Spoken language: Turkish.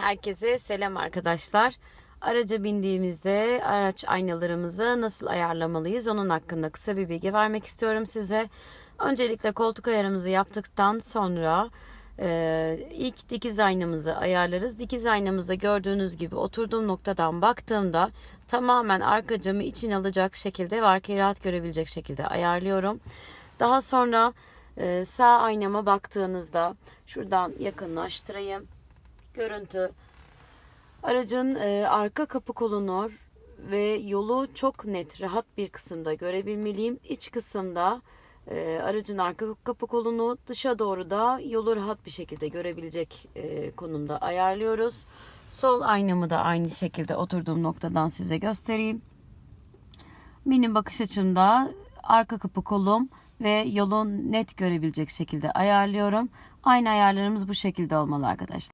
Herkese selam arkadaşlar. Araca bindiğimizde araç aynalarımızı nasıl ayarlamalıyız onun hakkında kısa bir bilgi vermek istiyorum size. Öncelikle koltuk ayarımızı yaptıktan sonra e, ilk dikiz aynamızı ayarlarız. Dikiz aynamızda gördüğünüz gibi oturduğum noktadan baktığımda tamamen arka camı içine alacak şekilde ve arkayı rahat görebilecek şekilde ayarlıyorum. Daha sonra e, sağ aynama baktığınızda şuradan yakınlaştırayım. Görüntü aracın e, arka kapı kolunu ve yolu çok net, rahat bir kısımda görebilmeliyim. İç kısımda e, aracın arka kapı kolunu dışa doğru da yolu rahat bir şekilde görebilecek e, konumda ayarlıyoruz. Sol aynamı da aynı şekilde oturduğum noktadan size göstereyim. Benim bakış açımda arka kapı kolum ve yolun net görebilecek şekilde ayarlıyorum. Aynı ayarlarımız bu şekilde olmalı arkadaşlar.